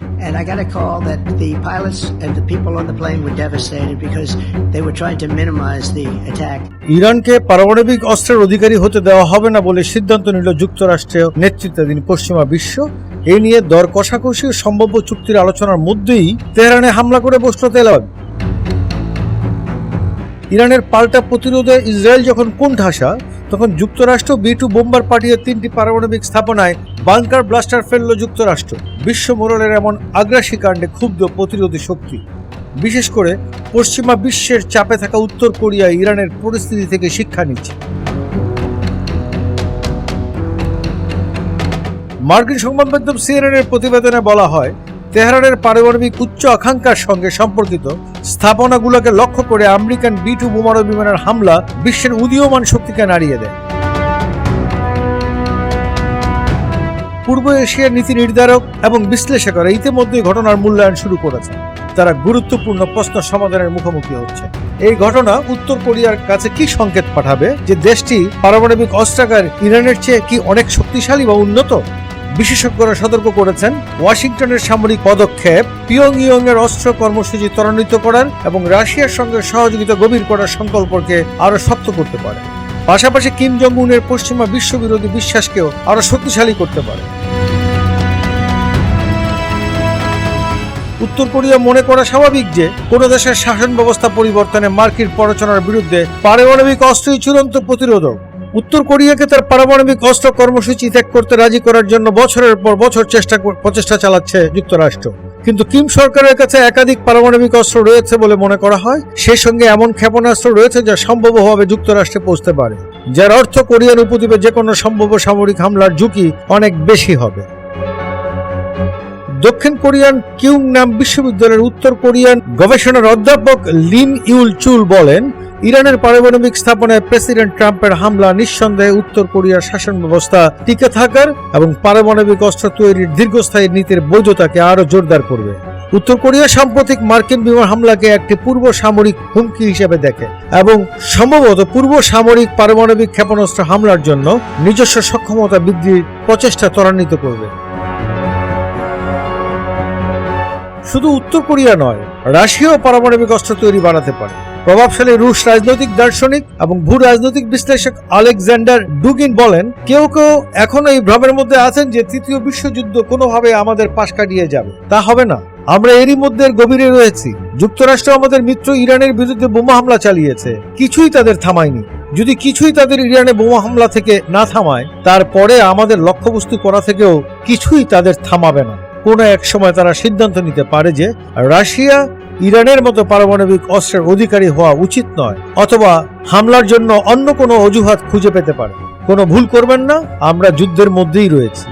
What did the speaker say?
And I got a call that the pilots and the people on the plane were devastated because they were trying to minimize the attack. ইরানকে পারমাণবিক অস্ত্রের অধিকারী হতে দেওয়া হবে না বলে সিদ্ধান্ত নিল যুক্তরাষ্ট্রের নেতৃত্বাধীন পশ্চিমা বিশ্ব এ নিয়ে দর কষাকষি সম্ভাব্য চুক্তির আলোচনার মধ্যেই তেহরানে হামলা করে বসল তেল। ইরানের পাল্টা প্রতিরোধে ইসরায়েল যখন কোণঠাসা, তখন যুক্তরাষ্ট্র বি টু বোম্বার পাঠিয়ে তিনটি পারমাণবিক স্থাপনায় বাংকার ব্লাস্টার ফেলল যুক্তরাষ্ট্র। বিশ্ব মোড়লের এমন আগ্রাসী কাণ্ডে ক্ষুব্ধ প্রতিরোধী শক্তি। বিশেষ করে পশ্চিমা বিশ্বের চাপে থাকা উত্তর কোরিয়া ইরানের পরিস্থিতি থেকে শিক্ষা নিচ্ছে। মার্কিন সংবাদ মাধ্যম সিএনএন এর প্রতিবেদনে বলা হয়, তেহরানের পারমাণবিক উচ্চ আকাঙ্ক্ষার সঙ্গে সম্পর্কিত স্থাপনাগুলোকে লক্ষ্য করে আমেরিকান বি টু বোমারু বিমানের হামলা বিশ্বের উদীয়মান শক্তিকে নাড়িয়ে দেয়। পূর্ব এশিয়ার নীতি নির্ধারক এবং বিশ্লেষকরা ইতিমধ্যে ঘটনার মূল্যায়ন শুরু করেছে তারা গুরুত্বপূর্ণ প্রশ্ন সমাধানের মুখোমুখি হচ্ছে। এই ঘটনা উত্তর কোরিয়ার কাছে কি সংকেত পাঠাবে? যে দেশটি পারমাণবিক অস্ত্রাগার ইরানের চেয়ে কি অনেক শক্তিশালী বা উন্নত? বিশেষজ্ঞরা সতর্ক করেছেন, ওয়াশিংটনের সামরিক পদক্ষেপ পিয়ং ইয়ং এর অস্ত্র কর্মসূচি ত্বরান্বিত করার এবং রাশিয়ার সঙ্গে সহযোগিতা গভীর করার সংকল্পকে আরও শক্ত করতে পারে। পাশাপাশি কিম জং উনের পশ্চিমা বিশ্ববিরোধী বিশ্বাসকেও আরও শক্তিশালী করতে পারে। উত্তর কোরিয়া মনে করা স্বাভাবিক যে, কোনো দেশের শাসন ব্যবস্থা পরিবর্তনে মার্কিন প্ররোচনার বিরুদ্ধে পারমাণবিক অস্ত্রই চূড়ান্ত প্রতিরোধক। উত্তর কোরিয়াকে তার পারমাণবিক অস্ত্র কর্মসূচি ত্যাগ করতে রাজি করার জন্য বছরের পর বছর চেষ্টা প্রচেষ্টা চালাচ্ছে যুক্তরাষ্ট্র। কিন্তু কিম সরকারের কাছে একাধিক পারমাণবিক অস্ত্র রয়েছে বলে মনে করা হয়। সেই সঙ্গে এমন ক্ষেপণাস্ত্র রয়েছে যা সম্ভবভাবে যুক্তরাষ্ট্রে পৌঁছতে পারে। যার অর্থ কোরিয়ান উপদ্বীপে যে কোনো সম্ভাব্য সামরিক হামলার ঝুঁকি অনেক বেশি হবে। দক্ষিণ কোরিয়ান কিউং নাম বিশ্ববিদ্যালয়ের উত্তর কোরিয়ান গবেষণার অধ্যাপক লিন ইউল চুল বলেন ইরানের পারমাণবিক স্থাপনায় প্রেসিডেন্ট ট্রাম্পের হামলা, নিঃসন্দেহে উত্তর কোরিয়ার শাসন ব্যবস্থা টিকে থাকার এবং পারমাণবিক অস্ত্র তৈরির দীর্ঘস্থায়ী নীতির বৈধতাকে আরও জোরদার করবে। উত্তর কোরিয়া সাম্প্রতিক মার্কিন বিমান হামলাকে একটি পূর্ব সামরিক হুমকি হিসেবে দেখে এবং সম্ভবত পূর্ব সামরিক পারমাণবিক ক্ষেপণাস্ত্র হামলার জন্য নিজস্ব সক্ষমতা বৃদ্ধির প্রচেষ্টা ত্বরান্বিত করবে। শুধু উত্তর কোরিয়া নয়, রাশিয়াও পারমাণবিক অস্ত্র তৈরি বানাতে পারে। প্রভাবশালী রুশ রাজনৈতিক দার্শনিক এবং ভূ রাজনৈতিক বিশ্লেষক আলেকজান্ডার ডুগিন বলেন, কেউ কেউ এখনও এই ভ্রমের মধ্যে আছেন যে তৃতীয় বিশ্বযুদ্ধ কোনোভাবে আমাদের পাশ কাটিয়ে যাবে। তা হবে না। আমরা এরই মধ্যে গভীরে রয়েছি। যুক্তরাষ্ট্র আমাদের মিত্র ইরানের বিরুদ্ধে বোমা হামলা চালিয়েছে। কিছুই তাদের থামায়নি। যদি কিছুই তাদের ইরানে বোমা হামলা থেকে না থামায়, তারপরে আমাদের লক্ষ্যবস্তু করা থেকেও কিছুই তাদের থামাবে না। কোনো এক সময় তারা সিদ্ধান্ত নিতে পারে যে রাশিয়া ইরানের মতো পারমাণবিক অস্ত্রের অধিকারী হওয়া উচিত নয়, অথবা হামলার জন্য অন্য কোনো অজুহাত খুঁজে পেতে পারে। কোনো ভুল করবেন না, আমরা যুদ্ধের মধ্যেই রয়েছি।